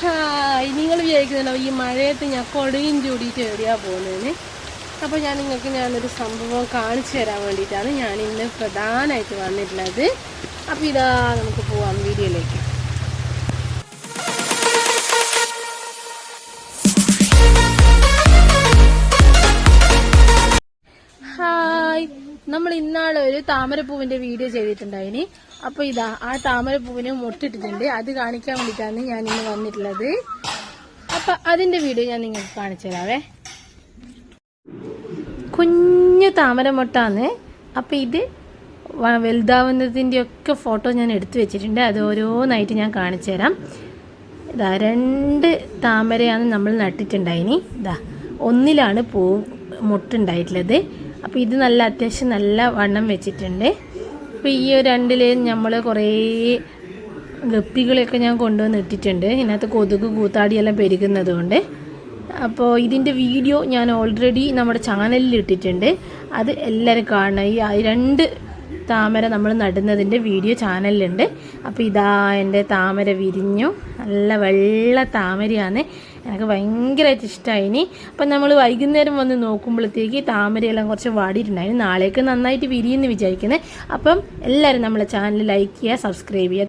Hi നിങ്ങൾ വിചാരിക്കുന്നുണ്ടോ ഈ മഴയത്ത് ഞാൻ കൊടയും ചൂടിയിട്ട് എവിടെയാ പോകുന്നതിന് അപ്പോൾ ഞാൻ നിങ്ങൾക്ക് ഞാനൊരു സംഭവം കാണിച്ചു തരാൻ വേണ്ടിയിട്ടാണ് ഞാൻ ഇന്ന് പ്രധാനമായിട്ട് വന്നിട്ടുള്ളത്. അപ്പോൾ ഇതാ നമുക്ക് പോവാം വീഡിയോയിലേക്ക്. നമ്മൾ ഇന്നാളെ ഒരു താമരപ്പൂവിന്റെ വീഡിയോ ചെയ്തിട്ടുണ്ടായിനി. അപ്പൊ ഇതാ ആ താമരപ്പൂവിന് മുട്ടിട്ടിട്ടുണ്ട്. അത് കാണിക്കാൻ വേണ്ടിയിട്ടാണ് ഞാൻ ഇന്ന് വന്നിട്ടുള്ളത്. അപ്പൊ അതിന്റെ വീഡിയോ ഞാൻ നിങ്ങൾക്ക് കാണിച്ചു തരാവേ. കുഞ്ഞു താമരമുട്ടാണ് അപ്പൊ ഇത് വലുതാവുന്നതിന്റെ ഒക്കെ ഫോട്ടോ ഞാൻ എടുത്തു വെച്ചിട്ടുണ്ട്. അത് ഓരോന്നായിട്ട് ഞാൻ കാണിച്ചു തരാം. ഇതാ രണ്ട് താമരയാണ് നമ്മൾ നട്ടിട്ടുണ്ടായിനി. ഇതാ ഒന്നിലാണ് പൂ മുട്ടുണ്ടായിട്ടുള്ളത്. അപ്പോൾ ഇത് നല്ല അത്യാവശ്യം നല്ല വണ്ണം വെച്ചിട്ടുണ്ട്. അപ്പോൾ ഈ ഒരു രണ്ടിൽ നമ്മൾ കുറേ ഗപ്പികളെയൊക്കെ ഞാൻ കൊണ്ടുവന്ന് ഇട്ടിട്ടുണ്ട്. ഇതിനകത്ത് കൊതുക് കൂത്താടിയെല്ലാം പെരുകുന്നത് കൊണ്ട് അപ്പോൾ ഇതിന്റെ വീഡിയോ ഞാൻ ഓൾറെഡി നമ്മുടെ ചാനലിൽ ഇട്ടിട്ടുണ്ട്. അത് എല്ലാവരും കാണണം. ഈ രണ്ട് താമര നമ്മൾ നടുന്നതിന്റെ വീഡിയോ ചാനലിലുണ്ട്. അപ്പോൾ ഇതാ എന്റെ താമര വിരിഞ്ഞു. നല്ല വെള്ള താമരയാണ്. എനിക്ക് ഭയങ്കരമായിട്ട് ഇഷ്ടമായിനി അപ്പം നമ്മൾ വൈകുന്നേരം വന്ന് നോക്കുമ്പോഴത്തേക്ക് താമരയെല്ലാം കുറച്ച് വാടിയിട്ടുണ്ടായിരുന്നു. നാളേക്ക് നന്നായിട്ട് വിരിയെന്ന് വിചാരിക്കുന്നത് അപ്പം എല്ലാവരും നമ്മളെ ചാനൽ ലൈക്ക് ചെയ്യുക സബ്സ്ക്രൈബ് ചെയ്യുക.